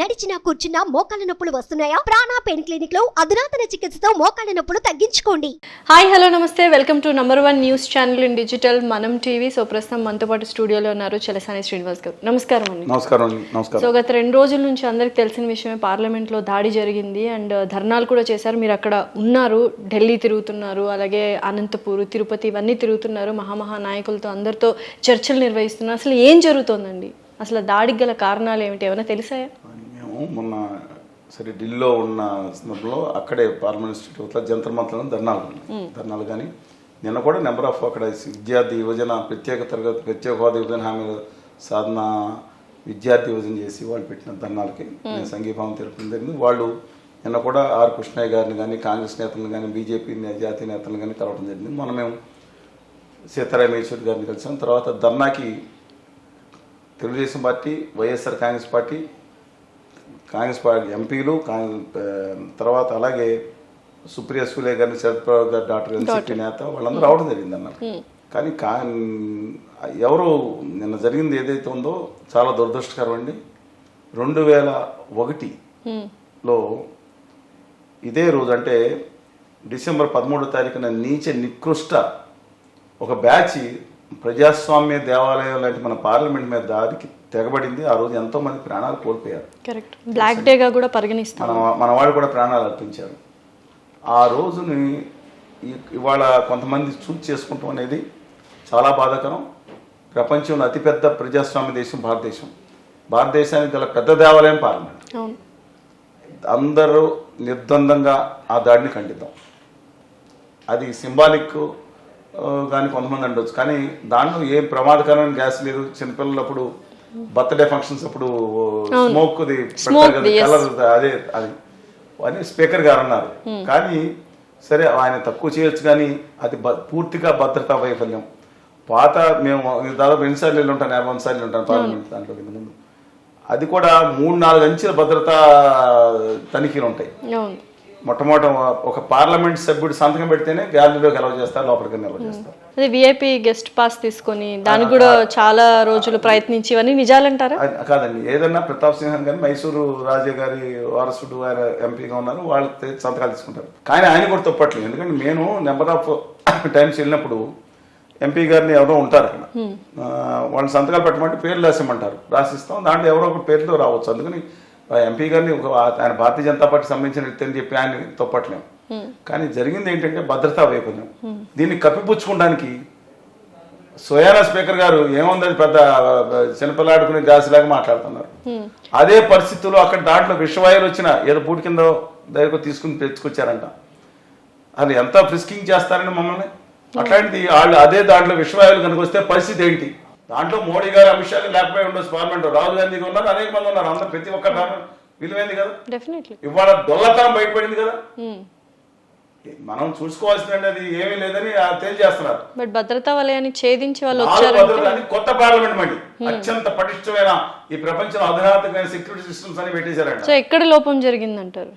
నడిచినా కూర్చున్నా మోకాళ్ళ నొప్పులు వస్తున్నాయా? ప్రాణా పెయిన్ క్లినిక్లో అధునాతన చికిత్సతో మోకాళ్ళ నొప్పులు తగ్గించుకోండి. హాయ్ హలో నమస్తే. Welcome to number one news channel in digital Manam TV. So ప్రస్తుతం మనతో పాటు స్టూడియోలో ఉన్నారు చలసాని శ్రీనివాస్ గారు. నమస్కారం అండి. నమస్కారం అండి నమస్కారం. సో గత రెండు రోజుల నుంచి అందరికి తెలిసిన విషయమే పార్లమెంట్లో దాడి జరిగింది. అండ్ ధర్నాలు కూడా చేశారు. మీరు అక్కడ ఉన్నారు. ఢిల్లీ తిరుగుతున్నారు. అలాగే అనంతపూర్ తిరుపతి ఇవన్నీ తిరుగుతున్నారు. మహామహా నాయకులతో అందరితో చర్చలు నిర్వహిస్తున్నారు. అసలు ఏం జరుగుతోందండి? అసలు దాడికి గల కారణాలు ఏమిటి? ఏమైనా తెలిసాయా? మేము మొన్న సరే ఢిల్లీలో ఉన్న సందర్భంలో అక్కడే పార్లమెంట్ ఇన్స్టిట్యూట్లో జంతర్ మంత్రులు ధర్నాలు ఉన్నాయి ధర్నాలు కానీ నిన్న కూడా నెంబర్ ఆఫ్ అక్కడ విద్యార్థి యువజన ప్రత్యేక తరగతి ప్రత్యేక హోదా విభజన హామీల సాధన విద్యార్థి యువజన చేసి వాళ్ళు పెట్టిన ధర్నాలకి నేను సంఘీభావం తెలపడం జరిగింది. వాళ్ళు నిన్న కూడా ఆర్ కృష్ణయ్య గారిని కానీ కాంగ్రెస్ నేతలను కానీ బీజేపీ జాతీయ నేతలను కానీ కలవడం జరిగింది. మొన్న మేము సీతారాం యేచూరి గారిని కలిసాం. తర్వాత ధర్నాకి Telugu Desam party YSR Congress party Congress party ఎంపీలు తర్వాత అలాగే సుప్రియ సూలే గారిని శరద్ పవార్ గారు డాక్టర్ ఎన్సిపి నేత వాళ్ళందరూ రావడం జరిగింది అన్నారు కానీ కా ఎవరు నిన్న జరిగింది ఏదైతే ఉందో చాలా దురదృష్టకరం అండి. రెండు వేల ఒకటిలో ఇదే రోజు అంటే డిసెంబర్ పదమూడో తారీఖున నీచ నికృష్ట ఒక బ్యాచ్ ప్రజాస్వామ్య దేవాలయం లాంటి మన పార్లమెంట్ మీద దాడికి తెగబడింది. ఆ రోజు ఎంతో మంది ప్రాణాలు కోల్పోయారు. కరెక్ట్ బ్లాక్ డేగా కూడా పరిగణిస్తాం. మన మన వాళ్ళు కూడా ప్రాణాలు అర్పించారు. ఆ రోజుని ఇవాళ కొంతమంది చూస్ చేసుకుంటాం అనేది చాలా బాధాకరం. ప్రపంచంలో అతిపెద్ద ప్రజాస్వామ్య దేశం భారతదేశం. భారతదేశానికి గల పెద్ద దేవాలయం పార్లమెంట్. అందరూ నిర్ద్వందంగా ఆ దాడిని ఖండిద్దాం. అది సింబాలిక్ కానీ కొంతమంది ఉండొచ్చు కానీ దాంట్లో ఏం ప్రమాదకరమైన గ్యాస్ లేదు. చిన్నపిల్లలు అప్పుడు బర్త్డే ఫంక్షన్స్ అప్పుడు స్మోక్. కలర్ అదే అది. అని స్పీకర్ గారు అన్నారు. కానీ సరే ఆయన తక్కువ చేయొచ్చు కానీ అది పూర్తిగా భద్రతా వైఫల్యం. పాత మేము దాదాపు ఎన్నిసార్లు వెళ్ళి ఉంటాను యాభై సార్లు ఉంటాను పార్లమెంట్ దాంట్లో ముందు. అది కూడా మూడు నాలుగు అంచెల భద్రతా తనిఖీలు ఉంటాయి. మొట్టమొదట ఒక పార్లమెంట్ సభ్యుడు సంతకం పెడితేనే గ్యాలరీలోకి అలౌ చేస్తారు లోపలికి నిల్వ చేస్తారు. అదే విఐపి గెస్ట్ పాస్ తీసుకొని దానికి కూడా చాలా రోజులు ప్రయత్నించి ఇవన్నీ నిజాలంటారా కాదండి. ఏదన్నా ప్రతాప్ సింహన్ గారి మైసూరు రాజే గారి వారసుడు ఆయన ఎంపీగా ఉన్నారు వాళ్ళు సంతకాలు తీసుకుంటారు. కానీ ఆయన కూడా తప్పట్లేదు. ఎందుకంటే నేను నెంబర్ ఆఫ్ టైమ్స్ వెళ్ళినప్పుడు ఎంపీ గారిని ఎవరో ఉంటారు అక్కడ. వాళ్ళని సంతకాలు పెట్టమంటే పేర్లు రాసేమంటారు. రాసిస్తాం. దాంట్లో ఎవరో ఒక పేరుతో రావచ్చు. అందుకని ఎంపీ గారిని ఆయన భారతీయ జనతా పార్టీ సంబంధించిన వ్యక్తి అని చెప్పి ఆయన తప్పట్లేం కానీ జరిగింది ఏంటంటే భద్రతా వైఫల్యం దీన్ని కప్పిపుచ్చుకోవడానికి సోయానా స్పీకర్ గారు ఏముంది అది పెద్ద చిన్నపిల్లాడుకునే గ్యాస్ లాగా మాట్లాడుతున్నారు అదే పరిస్థితుల్లో అక్కడ దాంట్లో విషవాయువులు వచ్చిన ఏదో పూటి కింద దగ్గరకు తీసుకుని తెచ్చుకొచ్చారంట. అది ఎంత ఫ్రిస్కింగ్ చేస్తారని మమ్మల్ని? అట్లాంటిది వాళ్ళు అదే దాంట్లో విషవాయువులు కనుక వస్తే పరిస్థితి ఏంటి? దాంట్లో మోడీ గారు అమిత్ షా లేకపోయి ఉండొచ్చు పార్లమెంట్ రాహుల్ గాంధీ ఉన్నారు అనేక మంది ఉన్నారు. అందరు ప్రతి ఒక్క విలువైంది కదా. ఇవాళ దొల్లతనం బయటపడింది కదా. మనం చూసుకోవాల్సిన అది ఏమీ లేదని ఆ తేల్చేస్తున్నారు బట్ భద్రతా వలయాన్ని ఛేదించి వాళ్ళు వచ్చారు కొత్త పార్లమెంట్ మళ్ళీ. అత్యంత పటిష్టమైన ఈ ప్రపంచంలో అధునాతమైన సెక్యూరిటీ సిస్టమ్స్ అని పెట్టేశారంట. సో ఎక్కడ లోపం జరిగిందంటారు?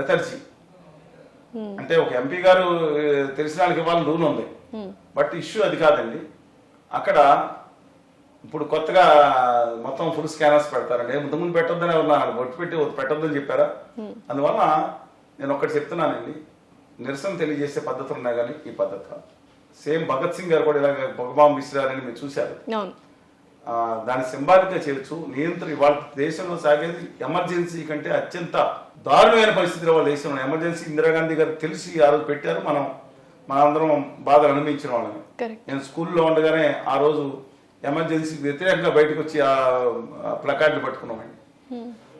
రతర్జీ. అంటే ఒక ఎంపీ గారు తెలిసిన వాళ్ళకి ఇవ్వాలని రూల్ ఉంది. బట్ ఇష్యూ అది కాదండి. అక్కడ ఇప్పుడు కొత్తగా మొత్తం ఫుల్ స్కానర్స్ పెడతారండి. ముందు పెట్టొద్దని ఉన్నారు బొట్టు పెట్టి పెట్టొద్దని చెప్పారా? అందువల్ల నేను ఒక్కటి చెప్తున్నానండి నిరసన తెలియజేసే పద్ధతులు ఉన్నాయి కానీ ఈ పద్ధతి సేమ్ భగత్ సింగ్ గారు కూడా ఇలాగ భగవాన్ విసిరారని మీరు చూశారు. దాన్ని సింబాలిక్గా చేయొచ్చు. నియంత్రణ ఇవాళ దేశంలో సాగేది ఎమర్జెన్సీ కంటే అత్యంత దారుణమైన పరిస్థితిలో వాళ్ళ దేశంలో ఎమర్జెన్సీ ఇందిరాగాంధీ గారు తెలిసి ఆ రోజు పెట్టారు. మనం మనందరం బాధలు అనుభవించిన వాళ్ళని నేను స్కూల్లో ఉండగానే ఆ రోజు ఎమర్జెన్సీ వ్యతిరేకంగా బయటకు వచ్చి ఆ ప్లకార్డులు పట్టుకున్నామండి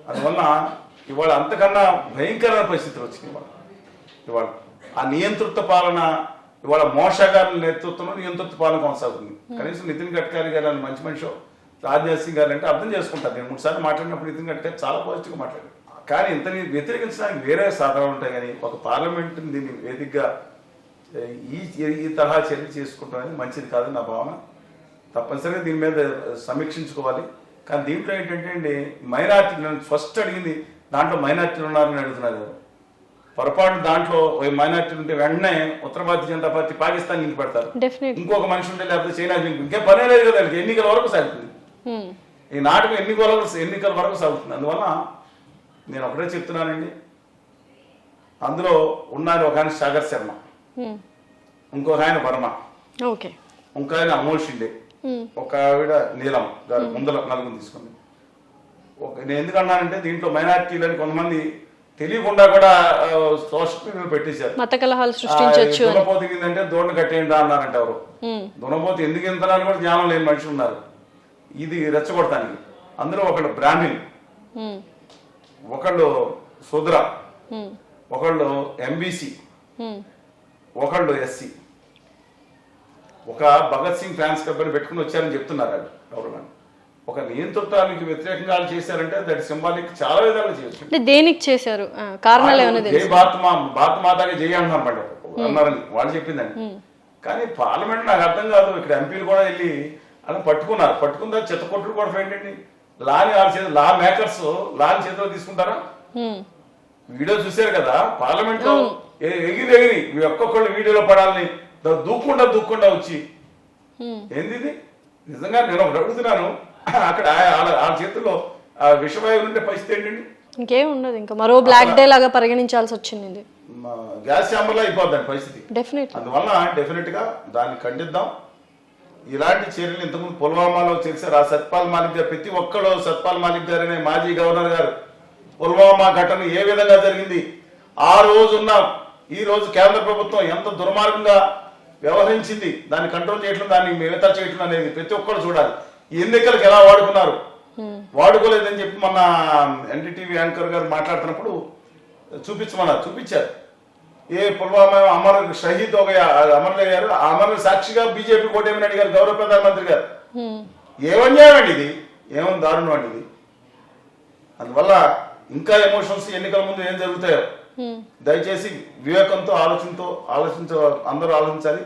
అందువల్ల ఇవాళ అంతకన్నా భయంకరమైన పరిస్థితులు వచ్చినాయి ఇవాళ. ఇవాళ ఆ నియంతృత్వ పాలన ఇవాళ మోషా గారి నేతృత్వంలో నియంతృత్వ పాలన కొనసాగుతుంది. కనీసం నితిన్ గడ్కరీ గారు అని మంచి మనిషి రాజ్నాథ్ సింగ్ గారు అంటే అర్థం చేసుకుంటారు. నేను మూడు సార్లు మాట్లాడినప్పుడు నితిన్ గడ్కరీ చాలా పాజిటివ్గా మాట్లాడారు. కానీ ఇంతని వ్యతిరేకించడానికి వేరే సాధనాలు ఉంటాయి కానీ ఒక పార్లమెంట్ దీన్ని వేదికగా ఈ ఈ తరహా చర్యలు చేసుకుంటాం అనేది మంచిది కాదు నా భావన. తప్పనిసరిగా దీని మీద సమీక్షించుకోవాలి. కానీ దీంట్లో ఏంటంటే అండి మైనార్టీ నేను ఫస్ట్ అడిగింది దాంట్లో మైనార్టీలు ఉన్నారని అడుగుతున్నారు. పొరపాటు దాంట్లో మైనార్టీ ఉంటే వెంటనే ఉత్తర భారతీయ జనతా పార్టీ పాకిస్తాన్ లింక్ పెడతారు. ఇంకొక మనిషి ఉంటే లేకపోతే చైనా లింక్ ఇంకే పనే లేదు కదా. ఎన్నికల వరకు సాగుతుంది. ఈ నాటకం ఎన్నికల వరకు ఎన్నికల వరకు సాగుతుంది. అందువల్ల నేను ఒకటే చెప్తున్నానండి. అందులో ఉన్నాను ఒక ఆయన సాగర్ శర్మ. ఇంకొక ఆయన వర్మ. ఓకే. ఇంకొక ఆయన అమోల్ షిండే. ఒక ఆవిడ నీలం గారు ముందర నలుగురు తీసుకుంది ఒక నేను ఎందుకు అన్నానంటే దీంట్లో మైనార్టీలని కొంతమంది తెలియకుండా కూడా సోషల్ మీడియాలో పెట్టేశారు. మత కలహాలు సృష్టించవచ్చు కిందంటే దూడను కట్టేయండి అన్నారంట ఎవరు. దునపోతు ఎందుకు ఇంతనాలు కూడా జ్ఞానం లేని మనుషులు ఉన్నారు. ఇది రెచ్చగొడటానికి అందులో ఒకళ్ళు బ్రాహ్మిన్ హ్మ్. ఒకళ్ళు శూద్ర హ్మ్. ఒకళ్ళు ఎంబీసీ. ఒకళ్ళు ఎస్సీ. ఒక భగత్ సింగ్ ఫ్యాన్స్ క్లబ్ అని పెట్టుకుని వచ్చారని చెప్తున్నారు ఎవరు కానీ. ఒక నియంతృత్వానికి వ్యతిరేకంగా వాళ్ళు చేశారంటే దట్ సింబాలిక్ చాలా విధాలు చేయొచ్చు. దేనికి చేశారు? కారణాలు జై భారత్ మా భారత మాతాకి జై అంటున్నారు మేడం అన్నారని వాళ్ళు చెప్పిందండి కానీ పార్లమెంట్ నాకు అర్థం కాదు ఇక్కడ ఎంపీలు కూడా వెళ్ళి అలా పట్టుకున్నారు. పట్టుకున్న తర్వాత చెత్త కొట్టుడు కూడా ఏంటండి లాని వాళ్ళ చేతి లా మేకర్స్ లాని చేతిలో తీసుకుంటారా. వీడియో చూశారు కదా పార్లమెంట్ ఎగిరి ఎగిరి ఒక్కొక్కళ్ళు వీడియోలో పడాలని దా- దూక్కుండా దూక్కుండా వచ్చి. ఏంది ఇది నిజంగా నేను ఒకటి అడుగుతున్నాను అక్కడ ఆ- వాళ్ళ చేతుల్లో ఆ విషవాయువు ఉండే పరిస్థితి ఏంటండి? ఇంకేం ఉండదు ఇంకా మరో బ్లాక్ డే లాగా పరిగణించాల్సి వచ్చింది. ఇది గ్యాస్ ఛాంబర్లో అయిపోద్దండి పరిస్థితి. డెఫినెట్లీ అందువల్ల డెఫినెట్గా దాన్ని ఖండిద్దాం. ఇలాంటి చర్యలు ఇంతకుముందు పుల్వామాలో చేశారు ఆ సత్పాల్ మాలిక్ గారు ప్రతి ఒక్కడు సత్పాల్ మాలిక్ గారు అనే మాజీ గవర్నర్ గారు. పుల్వామా ఘటన ఏ విధంగా జరిగింది? ఆ రోజున్న ఈ రోజు కేంద్ర ప్రభుత్వం ఎంత దుర్మార్గంగా వ్యవహరించింది. దాన్ని కంట్రోల్ చేయటం దాన్ని మిగతా చేయటం అనేది ప్రతి ఒక్కరు చూడాలి. ఎన్నికలకు ఎలా వాడుకున్నారు? వాడుకోలేదని చెప్పి మన ఎన్డీటీవీ యాంకర్ గారు మాట్లాడుతున్నప్పుడు చూపించమన్నారు చూపించారు. ఏ పుల్వామా అమర్ షహీద్ ఒక అమర్ అయ్యారు. ఆ అమర్ సాక్షిగా బీజేపీ కోటేమని అడిగారు గౌరవ ప్రధానమంత్రి గారు. ఏమన్యాయం అండి ఇది? ఏమని దారుణం అండి ఇది? అందువల్ల ఇంకా ఎమోషన్స్ ఎన్నికల ముందు ఏం జరుగుతాయో దయచేసి వివేకంతో ఆలోచనతో ఆలోచించ అందరూ ఆలోచించాలి.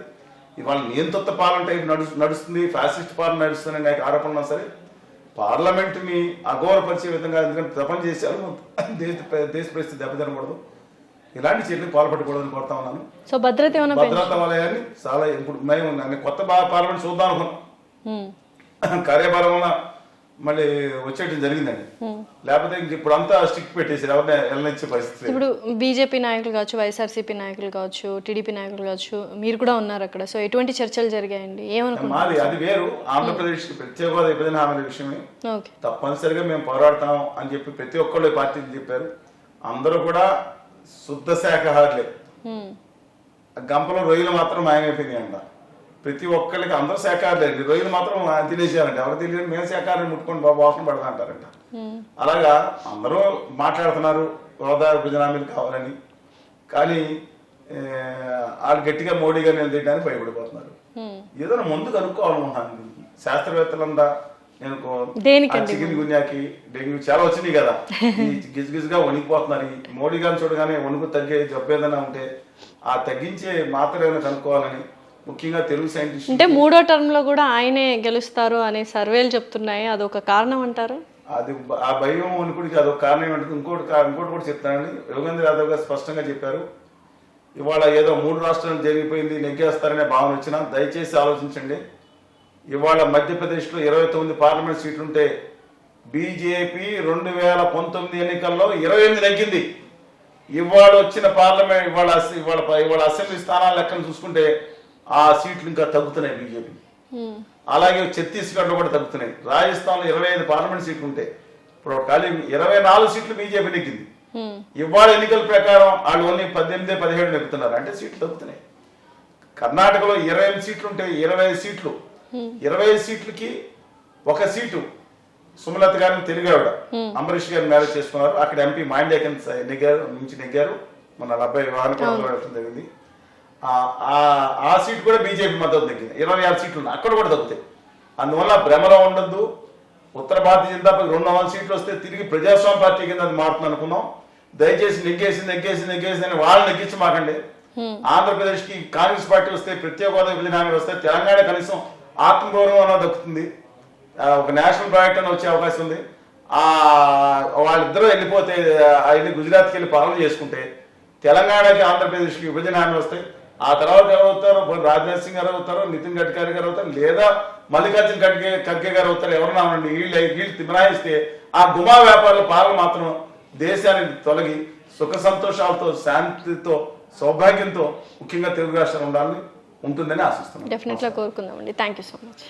ఇవాళ నియంత్రిత పాలన టైప్ నడు నడుస్తుంది ఫ్యాసిస్ట్ పాలన నడుస్తుంది నాకు ఆరోపణ సరే పార్లమెంటుని అగౌరవపరిచే విధంగా ఎందుకంటే తపన చేశారు దేశ దేశ పరిస్థితి దెబ్బతినకూడదు. ఇలాంటి చర్యలు పాల్పడకూడదని కోరుతా ఉన్నాను. సో భద్రత భద్రతా వలయాన్ని చాలా ఇప్పుడు మేము కొత్త పార్లమెంట్ చూద్దాం అనుకున్నాం. హ్మ్. కార్యభారం వల్ల మళ్ళీ వచ్చేయటం జరిగిందండి. లేకపోతే ఇంక ఇప్పుడు అంతా స్టిక్ పెట్టేసి వెళ్ళనిచ్చే పరిస్థితి. ఇప్పుడు బీజేపీ నాయకులు కావచ్చు వైఎస్ఆర్సీపీ నాయకులు కావచ్చు టీడీపీ నాయకులు కావచ్చు మీరు కూడా ఉన్నారు అక్కడ. సో ఎటువంటి చర్చలు జరిగాయండి? ఏమనుకుంటున్నారు? మాది అది వేరు. ఆంధ్రప్రదేశ్ ప్రత్యేక హోదా విభజన హామీల విషయమే. తప్పనిసరిగా మేము పోరాడతాం అని చెప్పి ప్రతి ఒక్కళ్ళు ఈ పార్టీకి చెప్పారు. అందరూ కూడా శుద్ధ శాఖాహారులే హ్మ్. గంపలో రొయ్యలు మాత్రం మాయమైపోయినాయి అంట ప్రతి ఒక్కరికి అందరూ శాఖాహారులే రొయ్యలు మాత్రం తినేసారంట ఎవరు తెలియదు మేము శాఖాహారం ముట్టుకొని బాబు వాసన పడతా అంటారంట. అలాగా అందరూ మాట్లాడుతున్నారు. హోదా విభజన హామీలు కావాలని. కానీ వాళ్ళు గట్టిగా మోడీ గారిని నిలదీయడానికి భయపడిపోతున్నారు. ఏదైనా ముందు కనుక్కోవాలనుకుంటున్నాను. శాస్త్రవేత్తలంతా నేను చికెన్ గున్యాకి డెంగ్యూ చాలా వచ్చినాయి కదా. ఈ గిజగిజగా వణికిపోతున్నారు. మోడీ గారిని చూడగానే వణుకు తగ్గే జబ్బు ఏదైనా ఉంటే ఆ తగ్గించే మాత్ర ఏమైనా కనుక్కోవాలని ముఖ్యంగా తెలుగు సైంటిస్ట్ అంటే మూడో టర్మ్లో కూడా ఆయనే గెలుస్తారు అనే సర్వేలు చెప్తున్నాయి. అదొక కారణం అంటారు? అది ఆ భయం వణుకుడికి అదొక కారణం ఏంటంటే ఇంకోటి ఇంకోటి కూడా చెప్తానండి. యోగేంద్ర యాదవ్ గారు స్పష్టంగా చెప్పారు. ఇవాళ ఏదో మూడు రాష్ట్రాలు జరిగిపోయింది నెగ్గేస్తారనే భావన వచ్చినా దయచేసి ఆలోచించండి. ఇవాళ మధ్యప్రదేశ్లో ఇరవై తొమ్మిది పార్లమెంట్ సీట్లు ఉంటే బీజేపీ రెండు వేల పంతొమ్మిది ఎన్నికల్లో ఇరవై ఎనిమిది నెగ్గింది. ఇవాళ వచ్చిన పార్లమెంట్ ఇవాళ ఇవాళ ఇవాళ అసెంబ్లీ స్థానాల లెక్కను చూసుకుంటే ఆ సీట్లు ఇంకా తగ్గుతున్నాయి బీజేపీ. అలాగే ఛత్తీస్గఢ్లో కూడా తగ్గుతున్నాయి. రాజస్థాన్లో ఇరవై ఐదు పార్లమెంట్ సీట్లు ఉంటాయి ఇప్పుడు ఖాళీ ఇరవై నాలుగు సీట్లు బీజేపీ నెగ్గింది. ఇవాళ ఎన్నికల ప్రకారం వాళ్ళు ఓన్లీ పద్దెనిమిది పదిహేడు నెగ్గుతున్నారు. అంటే సీట్లు తగ్గుతున్నాయి. కర్ణాటకలో ఇరవై ఎనిమిది సీట్లు ఉంటాయి ఇరవై ఐదు సీట్లు. ఇరవై ఐదు సీట్లకి ఒక సీటు సుమలత గారిని తెలుగు ఆవిడ అంబరీష్ గారిని మ్యారేజ్ చేసుకున్నారు. అక్కడ ఎంపీ మాండ్యాకన్ నెగ్గారు నుంచి నెగ్గారు. మన అబ్బాయి వాహన జరిగింది ఆ- సీట్ కూడా బీజేపీ మద్దతు తగ్గింది ఇరవై ఆరు సీట్లు ఉన్నాయి. అక్కడ కూడా తగ్గుతాయి. అందువల్ల భ్రమలో ఉండొద్దు. ఉత్తర భారతీయ జనతా పార్టీ రెండు వందల సీట్లు వస్తే తిరిగి ప్రజాస్వామ్య పార్టీ కింద అది మారుతుంది అనుకున్నాం. దయచేసి నెగ్గేసి నెగ్గేసి నెగ్గేసి అని వాళ్ళు నెగ్గించి మాకండి. ఆంధ్రప్రదేశ్కి కాంగ్రెస్ పార్టీ వస్తే ప్రత్యేక హోదా విభజన హామీలు వస్తే తెలంగాణ కనీసం ఆత్మగౌరవం అన్న దక్కుతుంది. ఆ, ఒక నేషనల్ ప్రాజెక్ట్ అని వచ్చే అవకాశం ఉంది. ఆ వాళ్ళిద్దరూ వెళ్ళిపోతే వెళ్ళి గుజరాత్కి వెళ్ళి పాలన చేసుకుంటే తెలంగాణకి ఆంధ్రప్రదేశ్కి విభజన హామీ వస్తాయి. ఆ తర్వాత ఎవరు రాజ్నాథ్ సింగ్ గారు అవుతారో నితిన్ గడ్కరీ గారు అవుతారు లేదా మల్లికార్జున ఖడ్గే ఖడ్గే గారు అవుతారు ఎవరన్నా ఉండండి వీళ్ళు వీళ్ళు మినహాయిస్తే ఆ గుమా వ్యాపారుల పాలన మాత్రం దేశానికి తొలగి సుఖ సంతోషాలతో శాంతితో సౌభాగ్యంతో ముఖ్యంగా తెలుగు రాష్ట్రాలు ఉండాలని ఉంటుందని ఆశిస్తున్నాను డెఫినెట్గా కోరుకుందామండి. Thank you so much